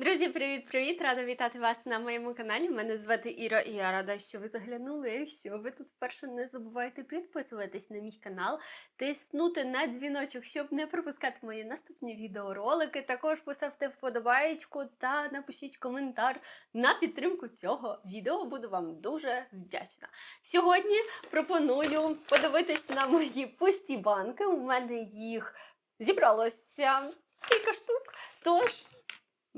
Друзі, привіт-привіт! Рада вітати вас на моєму каналі. Мене звати Іра, і я рада, що ви заглянули. Якщо ви тут вперше не забувайте підписуватись на мій канал, тиснути на дзвіночок, щоб не пропускати мої наступні відеоролики. Також поставте вподобаєчку та напишіть коментар на підтримку цього відео. Буду вам дуже вдячна. Сьогодні пропоную подивитись на мої пусті банки. У мене їх зібралося кілька штук. Тож.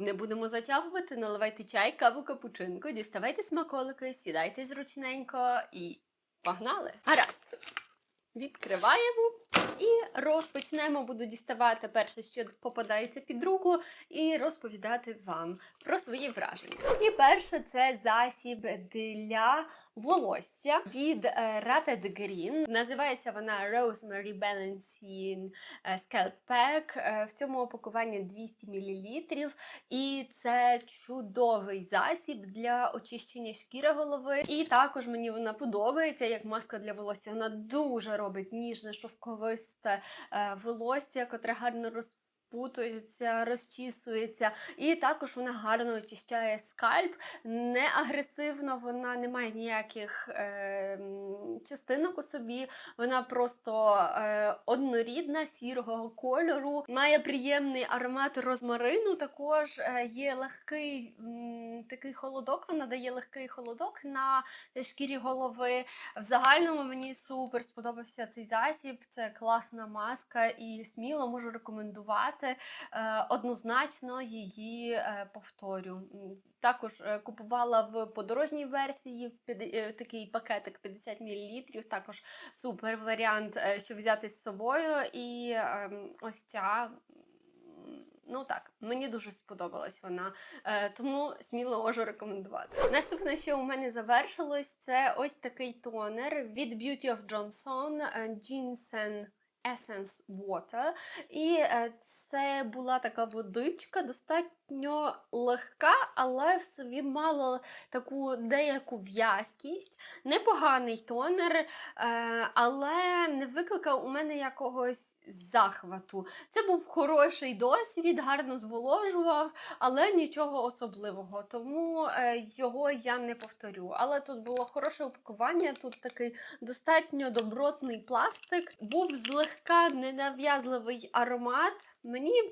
Не будемо затягувати, наливайте чай, каву, капучинку, діставайте смаколики, сідайте зручненько і погнали! Гаразд! Відкриваємо і розпочнемо. Буду діставати перше, що попадається під руку, і розповідати вам про свої враження. І перше це засіб для волосся від е, Rated Green. Називається вона Rosemary Balancing е, Scalp Pack. Е, В цьому опакуванні 200 мл. І це чудовий засіб для очищення шкіри голови. І також мені вона подобається як маска для волосся. Вона дуже робить ніжне, шовковисте е, волосся, котре гарно розпутується, розчісується. І також вона гарно очищає скальп, не агресивно, вона не має ніяких е, частинок у собі. Вона просто е, однорідна, сірого кольору, має приємний аромат розмарину. Також е, є легкий м, такий холодок. Вона дає легкий холодок на шкірі голови. В загальному мені супер сподобався цей засіб. Це класна маска і сміло можу рекомендувати. Е, Однозначно її е, повторю. Також е, купувала в подорожній версії такий пакетик 50 мл. Також супер варіант, щоб взяти з собою. І ем, ось ця. Ну так, мені дуже сподобалась вона, тому сміло можу рекомендувати. Наступне, що у мене завершилось, це ось такий тонер від Beauty of Johnson Ginseng Essence Water. І е, це була така водичка, достатньо легка, але в собі мала таку деяку в'язкість. Непоганий тонер, е, але не викликав у мене якогось захвату. Це був хороший досвід, гарно зволожував, але нічого особливого. Тому е, його я не повторю. Але тут було хороше упакування, тут такий достатньо добротний пластик. Був злегка ненав'язливий аромат. Мені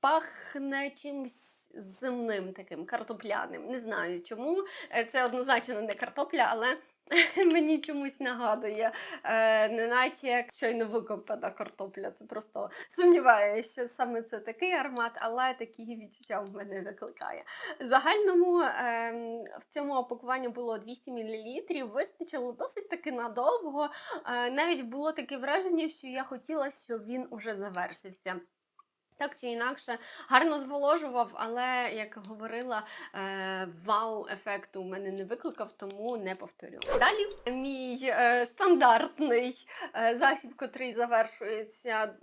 пахне чимсь земним таким картопляним. Не знаю чому. Е, Це однозначно не картопля, але. Мені чомусь нагадує, е, неначе як щойно викопана картопля. Це просто сумніваюся, що саме це такий аромат, але такі відчуття в мене викликає. В загальному ем, в цьому опакуванні було 200 мл, вистачило досить таки надовго. Е, навіть було таке враження, що я хотіла, щоб він уже завершився. Так чи інакше, гарно зволожував, але, як говорила, е, вау-ефекту у мене не викликав, тому не повторю. Далі мій е, стандартний е, засіб, котрий завершується,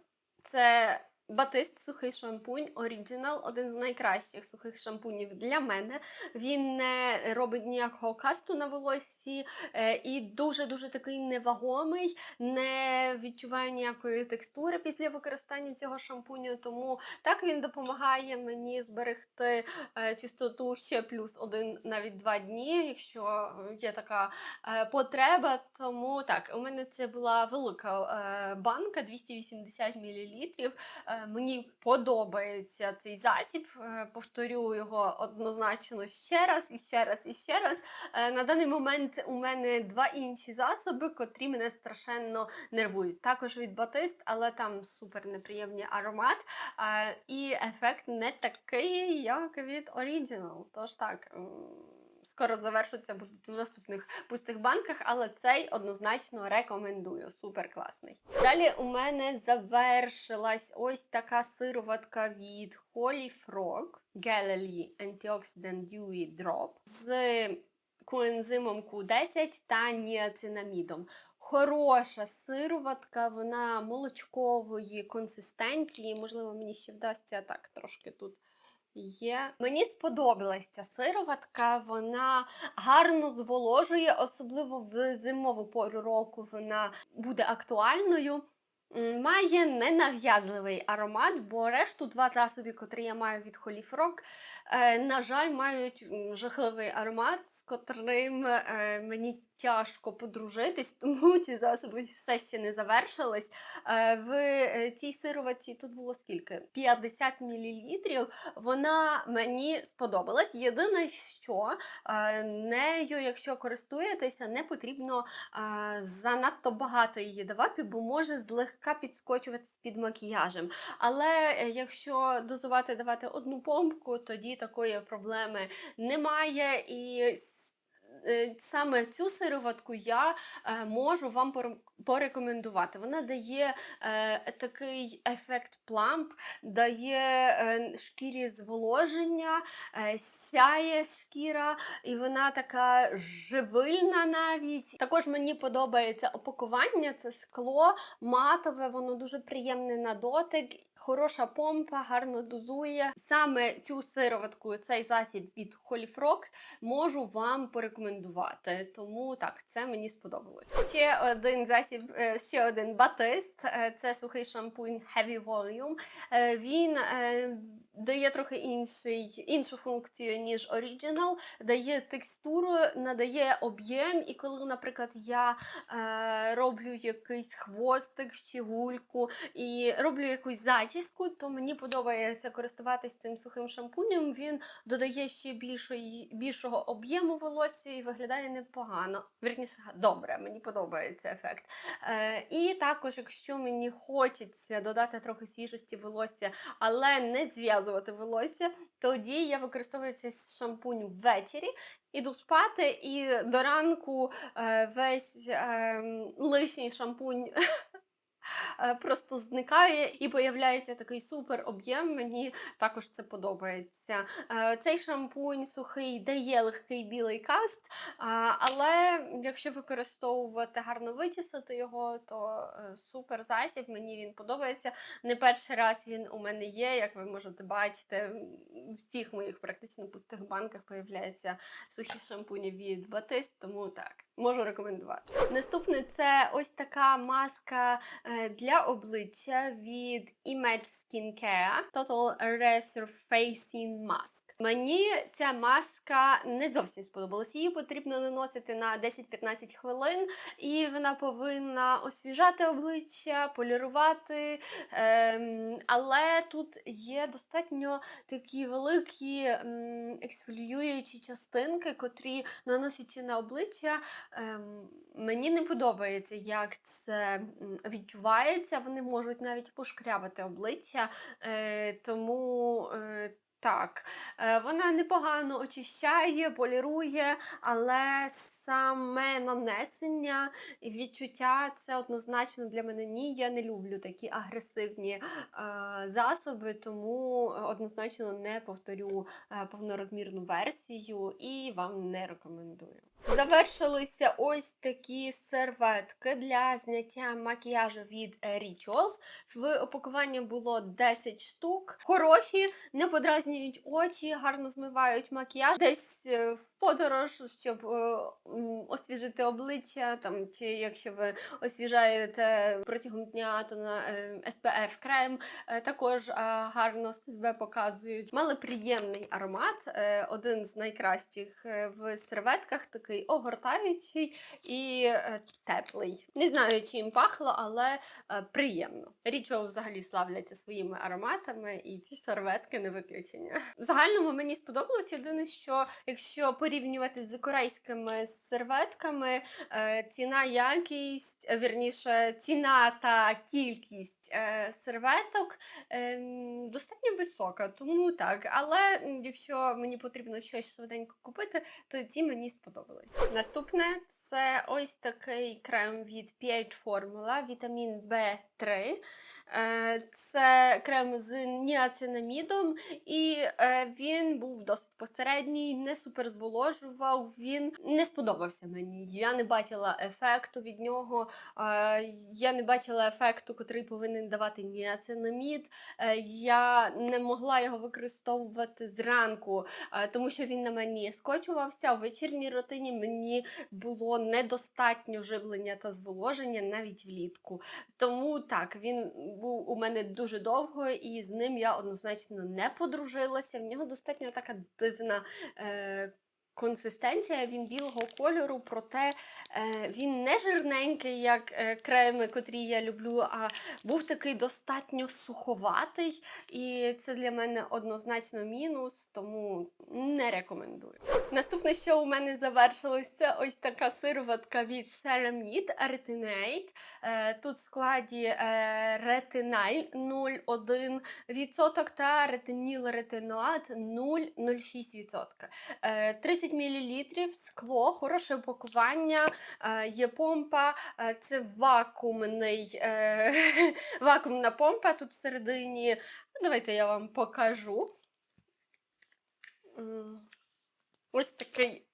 це Батист сухий шампунь Original, один з найкращих сухих шампунів для мене. Він не робить ніякого касту на волоссі е, і дуже-дуже такий невагомий, не відчуваю ніякої текстури після використання цього шампуню. Тому так він допомагає мені зберегти е, чистоту ще плюс один, навіть два дні, якщо є така е, потреба. Тому так, у мене це була велика банка 280 мл. Мені подобається цей засіб. Е, Повторю його однозначно ще раз і ще раз і ще раз. Е, На даний момент у мене два інші засоби, котрі мене страшенно нервують. Також від Батист, але там супер неприємний аромат. Е, І ефект не такий, як від Original. Тож так. Скоро завершуться будуть в наступних пустих банках, але цей однозначно рекомендую. Супер класний. Далі у мене завершилась ось така сироватка від Holy Frog Galilee Antioxidant Dewy Drop з коензимом Q10 та ніацинамідом. Хороша сироватка, вона молочкової консистенції. Можливо, мені ще вдасться так трошки тут є. Мені сподобалась ця сироватка, вона гарно зволожує, особливо в зимову пору року вона буде актуальною. Має ненав'язливий аромат, бо решту два засоби, котрі я маю від Холіфрок, е, на жаль, мають жахливий аромат, з котрим е, мені тяжко подружитись, тому ці засоби все ще не завершились. Е, в е, цій сироватці тут було скільки? 50 мл. Вона мені сподобалась. Єдине, що е, нею, якщо користуєтеся, не потрібно занадто багато її давати, бо може злегка підскочуватись під макіяжем. Але якщо дозувати давати одну помпку, тоді такої проблеми немає. І саме цю сироватку я е, можу вам порекомендувати. Вона дає е, такий ефект пламп, дає е, шкірі зволоження, е, сяє шкіра, і вона така живильна навіть. Також мені подобається опакування, це скло матове, воно дуже приємне на дотик. Хороша помпа, гарно дозує. Саме цю сироватку, цей засіб від Холіфрок можу вам порекомендувати. Тому так, це мені сподобалось. Ще один засіб, е, ще один батист. е, Це сухий шампунь Heavy Volume. Е, Він дає трохи інший, іншу функцію, ніж Original, дає текстуру, надає об'єм. І коли, наприклад, я е, роблю якийсь хвостик чи гульку і роблю якусь зачіску, то мені подобається користуватись цим сухим шампунем. Він додає ще більшої, більшого об'єму волосся і виглядає непогано. Вірніше, добре, мені подобається ефект. Е, і також, якщо мені хочеться додати трохи свіжості волосся, але не зв'язувати волосся, тоді я використовую цей шампунь ввечері. Іду спати, і до ранку е, весь е, лишній шампунь просто зникає і появляється такий супер об'єм. Мені також це подобається. Е, Цей шампунь сухий дає легкий білий каст, але якщо використовувати гарно вичесати його, то е, супер засіб. Мені він подобається. Не перший раз він у мене є, як ви можете бачити, у всіх моїх практично пустих банках появляється сухі шампуні від Батист, тому так, можу рекомендувати. Наступне це ось така маска е, для обличчя від Image Skincare Total Resurfacing Mask. Мені ця маска не зовсім сподобалась. Її потрібно наносити на 10-15 хвилин, і вона повинна освіжати обличчя, полірувати. Ем, але тут є достатньо такі великі ексфоліюючі частинки, котрі наносячи на обличчя. Ем, мені не подобається, як це відчувається. Вони можуть навіть пошкрябати обличчя. Е, тому. Так, Е, Вона непогано очищає, полірує, але саме нанесення і відчуття це однозначно для мене ні. Я не люблю такі агресивні е, засоби, тому однозначно не повторю е, повнорозмірну версію і вам не рекомендую. Завершилися ось такі серветки для зняття макіяжу від е, Rituals. В опакуванні було 10 штук. Хороші, не подразнюють очі, гарно змивають макіяж. Десь е, в подорож, щоб е, освіжити обличчя, там, чи якщо ви освіжаєте протягом дня, то на е, SPF крем е, також гарно себе показують. Мали приємний аромат, е, один з найкращих в серветках, такий огортаючий і теплий. Не знаю, чим пахло, але приємно. Річо взагалі славляться своїми ароматами, і ці серветки не виключення. В загальному мені сподобалось єдине, що якщо порівнювати з корейськими серветками, е, ціна, якість, е, вірніше, ціна та кількість е, серветок ем, достатньо висока, тому так. Але якщо мені потрібно щось швиденько купити, то ці мені сподобались. Наступне це ось такий крем від pH Formula, вітамін В3. Е, Це крем з ніацинамідом, і е, він був досить посередній, не супер зволожував. Він не сподобався. мені. Я не бачила ефекту від нього. е, Я не бачила ефекту, котрий повинен давати ніацинамід. Я не могла його використовувати зранку, тому що він на мені скочувався. У вечірній рутині мені було недостатньо живлення та зволоження навіть влітку. Тому так, він був у мене дуже довго, і з ним я однозначно не подружилася. В нього достатньо така дивна. Е, Консистенція він білого кольору, проте е, він не жирненький, як е, креми, котрі я люблю, а був такий достатньо суховатий. І це для мене однозначно мінус, тому не рекомендую. Наступне, що у мене завершилось, це ось така сироватка від Ceramide Retinate. Е, Тут в складі ретиналь 0,1% та ретиніл ретиноат 0,06%. Е, 30 мл, скло, хороше упакування, е, є помпа, е, це вакуумний, вакуумна помпа тут всередині. Ну, Давайте я вам покажу. М, Ось такий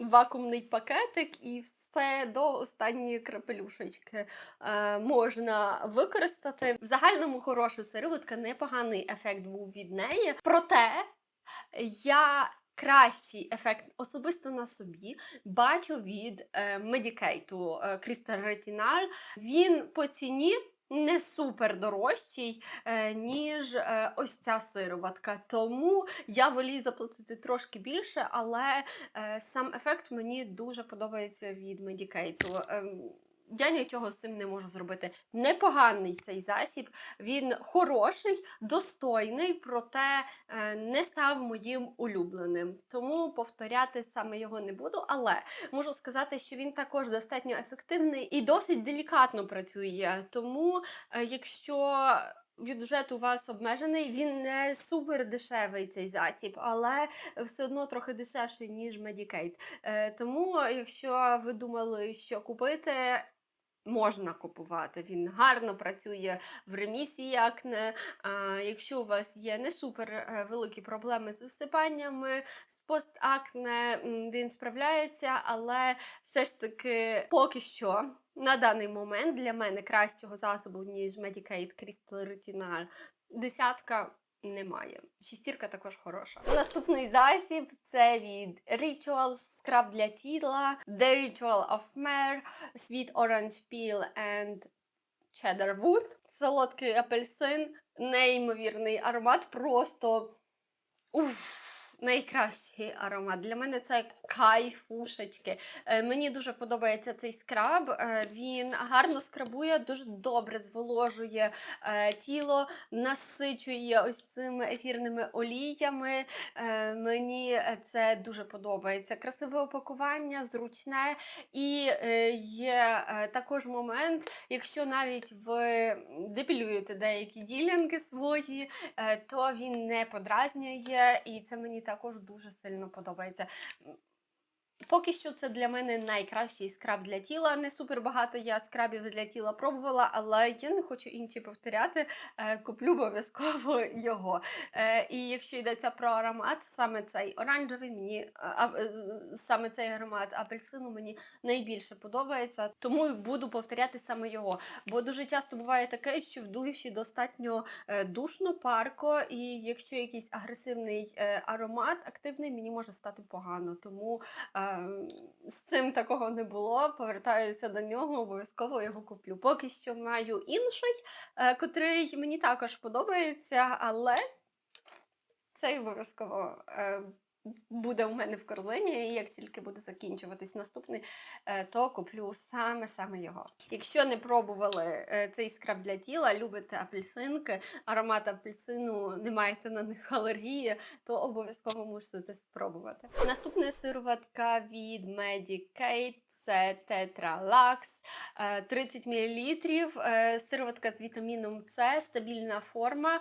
вакуумний пакетик, і все до останньої крапелюшечки е, можна використати. В загальному хороша сироватка, непоганий ефект був від неї. Проте я кращий ефект особисто на собі бачу від е, Медікейту е, Crystal Retinal. Він по ціні. Не супер дорожчий, е, ніж е, ось ця сироватка. Тому я волію заплатити трошки більше, але е, сам ефект мені дуже подобається від Медікейту. Я нічого з цим не можу зробити. Непоганий цей засіб, він хороший, достойний, проте е, не став моїм улюбленим. Тому повторяти саме його не буду. Але можу сказати, що він також достатньо ефективний і досить делікатно працює. Тому, е, якщо бюджет у вас обмежений, він не супер дешевий цей засіб, але все одно трохи дешевший, ніж Medicaid. Е, Тому, якщо ви думали, що купити. Можна купувати, він гарно працює в ремісії акне. А, якщо у вас є не супер е, великі проблеми з висипаннями, з постакне, він справляється, але все ж таки поки що на даний момент для мене кращого засобу, ніж Medicaid Crystal Retinal, десятка немає. Шістірка також хороша. Наступний засіб це від Ritual скраб для тіла, The Ritual of Mare, Sweet Orange Peel and Cheddar Wood. Солодкий апельсин, неймовірний аромат, просто уф, найкращий аромат. Для мене це кайфушечки. Е, Мені дуже подобається цей скраб. Е, Він гарно скрабує, дуже добре зволожує е, тіло, насичує ось цими ефірними оліями. Мені це дуже подобається. Красиве опакування, зручне. І є також момент, якщо навіть ви депілюєте деякі ділянки свої, то він не подразнює, і це мені також дуже сильно подобається. Поки що це для мене найкращий скраб для тіла. Не супер багато я скрабів для тіла пробувала, але я не хочу інші повторяти. Е, Куплю обов'язково його. Е, І якщо йдеться про аромат, саме цей оранжевий мені з- саме цей аромат апельсину мені найбільше подобається, тому буду повторяти саме його. Бо дуже часто буває таке, що в душі достатньо е, душно, парко, і якщо якийсь агресивний е, аромат активний, мені може стати погано. Тому е, з цим такого не було. Повертаюся до нього, обов'язково його куплю. Поки що маю інший, е, котрий мені також подобається, але цей обов'язково. Е, Буде у мене в корзині, і як тільки буде закінчуватись наступний, е, то куплю саме-саме його. Якщо не пробували е, цей скраб для тіла, любите апельсинки, аромат апельсину, не маєте на них алергії, то обов'язково мусите спробувати. Наступна сироватка від Medicaid. Це Lux, 30 мл, сироватка з вітаміном С, стабільна форма.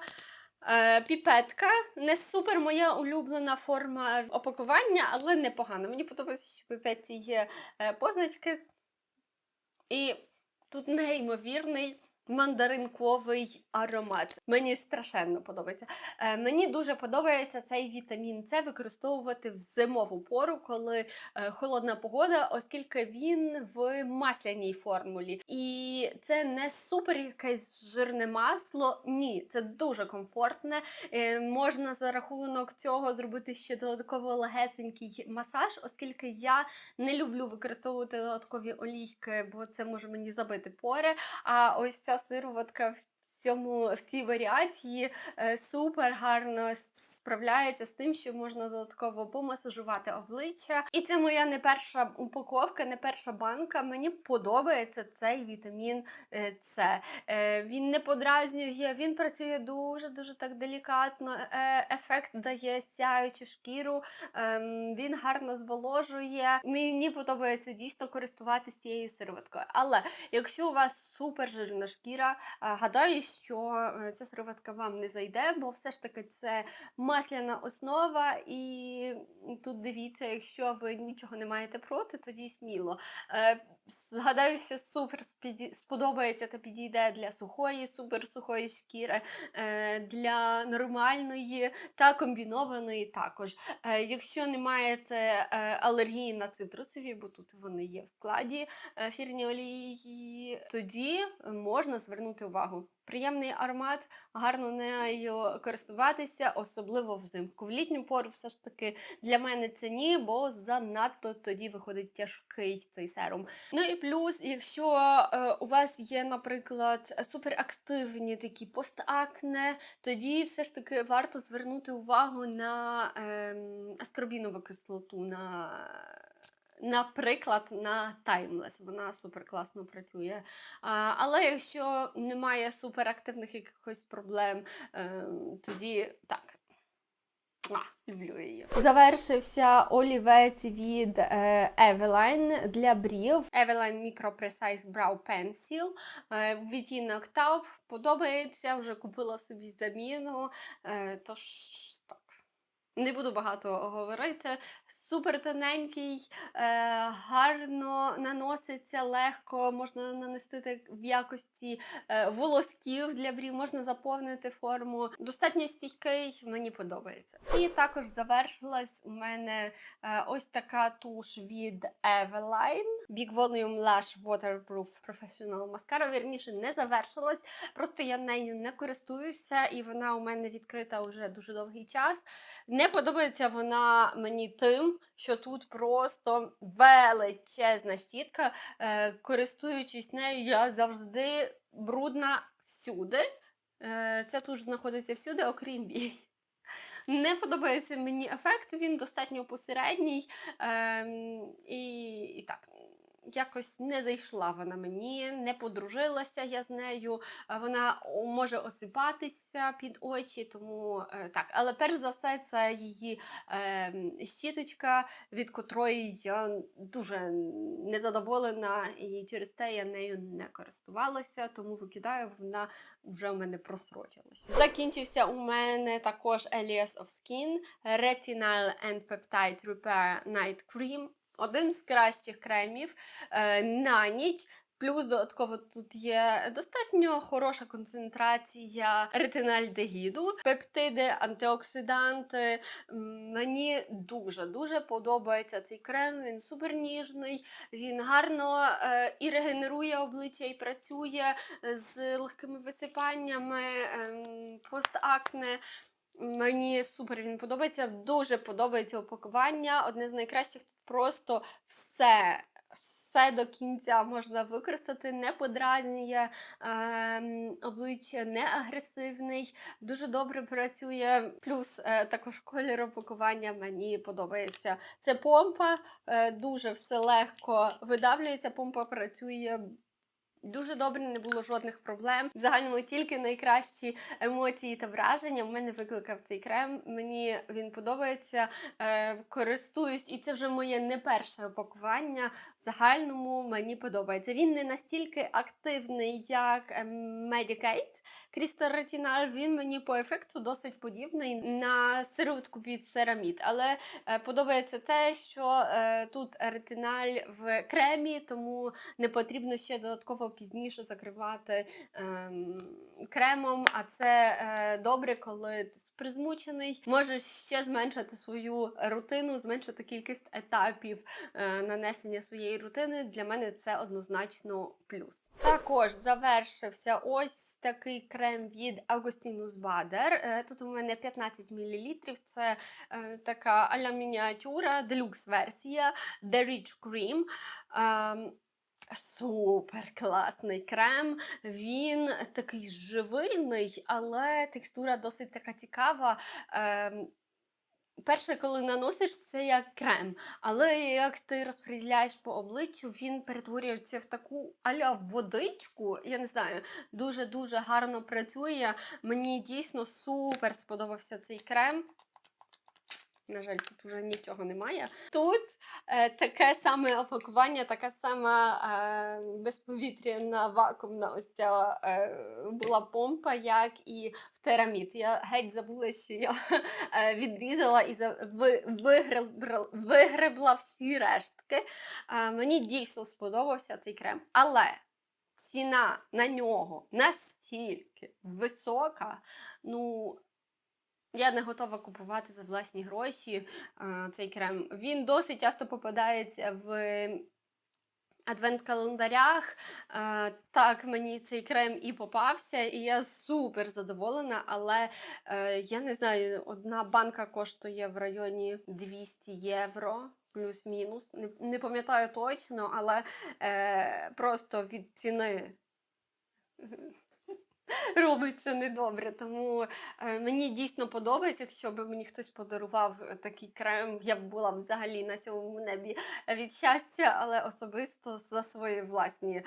Е, Піпетка не супер моя улюблена форма опакування, але непогано. Мені подобається, що в піпетці є е, позначки. І тут неймовірний мандаринковий аромат. Мені страшенно подобається. Е, мені дуже подобається цей вітамін С використовувати в зимову пору, коли е, холодна погода, оскільки він в масляній формулі. І це не супер якесь жирне масло. Ні, це дуже комфортне. Е, можна за рахунок цього зробити ще додатково легесенький масаж, оскільки я не люблю використовувати додаткові олійки, бо це може мені забити пори. А ось ця сироватка в цьому в цій варіації е, супер гарно справляється з тим, що можна додатково помасажувати обличчя. І це моя не перша упаковка, не перша банка. Мені подобається цей вітамін е, С. Е, Він не подразнює, він працює дуже дуже так делікатно. Ефект дає сяючу шкіру, ем, він гарно зволожує. Мені подобається дійсно користуватися цією сироваткою. Але якщо у вас супер жирна шкіра, гадаю, що е, ця сироватка вам не зайде, бо все ж таки це масляна основа, і тут дивіться, якщо ви нічого не маєте проти, тоді сміло. Е, Згадаю, що супер сподобається та підійде для сухої, супер сухої шкіри, е, для нормальної та комбінованої також. Якщо не маєте алергії на цитрусові, бо тут вони є в складі ефірні олії, тоді можна звернути увагу. Приємний аромат, гарно нею користуватися, особливо взимку. В літню пору все ж таки для мене це ні, бо занадто тоді виходить тяжкий цей серум. Ну і плюс, якщо е, у вас є, наприклад, суперактивні такі постакне, тоді все ж таки варто звернути увагу на ем, аскорбінову кислоту. на Наприклад, на Timeless. Вона супер класно працює. А, але якщо немає суперактивних якихось проблем, ем, тоді так. А, люблю її. Завершився олівець від е, Eveline для брів. Eveline Micro Precise Brow Pencil. Е, відтінок Taupe. Подобається, вже купила собі заміну. Е, тож так. Не буду багато говорити. Супер тоненький, е, гарно наноситься легко, можна нанести в якості е, волосків для брів, можна заповнити форму. Достатньо стійкий, мені подобається. І також завершилась у мене е, ось така туш від Eveline. Big Volume Lash Waterproof Professional Mascara. Вірніше не завершилась. Просто я нею не користуюся, і вона у мене відкрита вже дуже довгий час. Не подобається вона мені тим, що тут просто величезна щітка. Е, користуючись нею, я завжди брудна всюди. Е, ця туш знаходиться всюди, окрім вій. Не подобається мені ефект, він достатньо посередній. Ем, і, і так, якось не зайшла вона мені, не подружилася я з нею. е, Вона може осипатися під очі, тому е, так. Але перш за все, це її ем, щіточка, від котрої я дуже незадоволена, і через те я нею не користувалася, тому викидаю, вона вже у мене просрочилась. Закінчився у мене також Elias of Skin Retinal and Peptide Repair Night Cream. Один з кращих кремів е, на ніч. Плюс додатково тут є достатньо хороша концентрація ретинальдегіду, пептиди, антиоксиданти. Мені дуже дуже подобається цей крем. Він супер ніжний, він гарно е, і регенерує обличчя, і працює з легкими висипаннями, ем, постакне. Мені супер він подобається. Дуже подобається упакування. Одне з найкращих тут просто все. Все до кінця можна використати, не подразнює, ем, обличчя не агресивний, дуже добре працює. Плюс е, також колір опакування мені подобається. Це помпа, е, дуже все легко видавлюється. Помпа працює Дуже добре, не було жодних проблем. В загальному тільки найкращі емоції та враження в мене викликав цей крем. Мені він подобається, е, користуюсь, і це вже моє не перше опакування. В загальному мені подобається. Він не настільки активний, як е, Medicaid Crystal Retinal. Він мені по ефекту досить подібний на сироватку від Ceramide. Але е, подобається те, що е, тут ретиналь в кремі, тому не потрібно ще додатково пізніше закривати ем, кремом. А це е, добре, коли ти призмучений. Можеш ще зменшити свою рутину, зменшити кількість етапів е, нанесення своєї рутини. Для мене це однозначно плюс. Також завершився ось такий крем від Augustinus Bader. Е, Тут у мене 15 мл. Це е, така аля мініатюра, делюкс версія The Rich Cream. Ем, Супер класний крем. Він такий живильний, але текстура досить така цікава. Ем, Перше, коли наносиш, це як крем. Але як ти розподіляєш по обличчю, він перетворюється в таку аля водичку. Я не знаю, дуже-дуже гарно працює. Мені дійсно супер сподобався цей крем. На жаль, тут вже нічого немає. Тут е, таке саме опакування, така сама е, безповітряна вакуумна ось ця е, була помпа, як і в терамід. Я геть забула, що я е, відрізала і за, ви, вигребла, вигребла всі рештки. Е, мені дійсно сподобався цей крем. Але ціна на нього настільки висока, ну. Я не готова купувати за власні гроші е, цей крем. Він досить часто попадається в адвент-календарях. Е, так, мені цей крем і попався, і я супер задоволена, але е, я не знаю, одна банка коштує в районі 200 євро. Плюс-мінус, не, не пам'ятаю точно, але е, просто від ціни робиться недобре. Тому е, мені дійсно подобається, якщо б мені хтось подарував е, такий крем, я б була взагалі на сьомому небі від щастя, але особисто за свої власні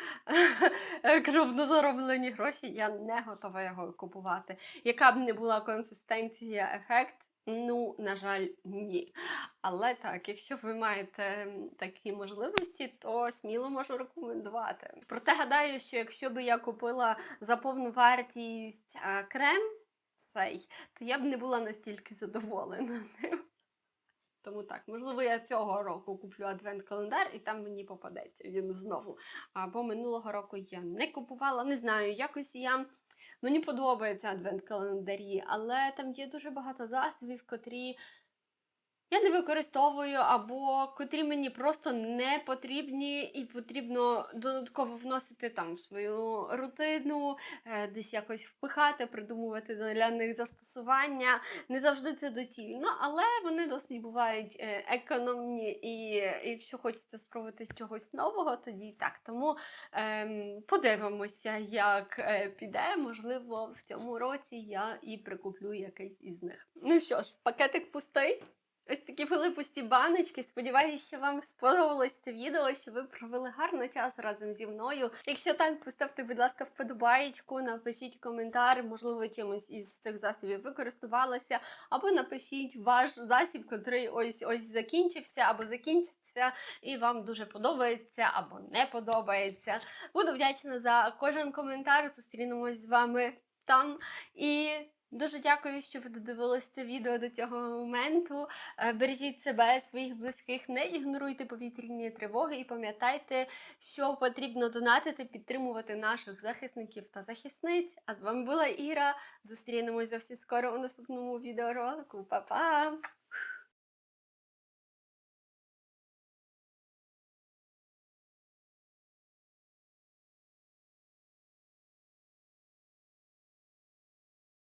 кровно зароблені гроші я не готова його купувати. Яка б не була консистенція, ефект. Ну, на жаль, ні. Але так, якщо ви маєте такі можливості, то сміло можу рекомендувати. Проте гадаю, що якщо б я купила за повну вартість крем цей, то я б не була настільки задоволена ним. Тому так, можливо, я цього року куплю адвент-календар і там мені попадеться він знову. Або минулого року я не купувала, не знаю, якось я. Мені подобаються адвент-календарі, але там є дуже багато засобів, котрі я не використовую, або котрі мені просто не потрібні, і потрібно додатково вносити там свою рутину, е, десь якось впихати, придумувати для них застосування. Не завжди це доцільно, але вони досить бувають е, економні, і якщо хочеться спробувати чогось нового, тоді так. Тому ем, подивимося, як е, піде. Можливо, в цьому році я і прикуплю якийсь із них. Ну що ж, пакетик пустий. Ось такі були пусті баночки. Сподіваюся, що вам сподобалось це відео, що ви провели гарно час разом зі мною. Якщо так, поставте, будь ласка, вподобаєчку, напишіть коментар, можливо, чимось із цих засобів ви користувалися, або напишіть ваш засіб, який ось ось закінчився, або закінчиться, і вам дуже подобається, або не подобається. Буду вдячна за кожен коментар. Зустрінемось з вами там. І Дуже дякую, що ви додивились це відео до цього моменту. Е, Бережіть себе, своїх близьких, не ігноруйте повітряні тривоги і пам'ятайте, що потрібно донатити, підтримувати наших захисників та захисниць. А з вами була Іра. Зустрінемось зовсім скоро у наступному відеоролику. Па-па!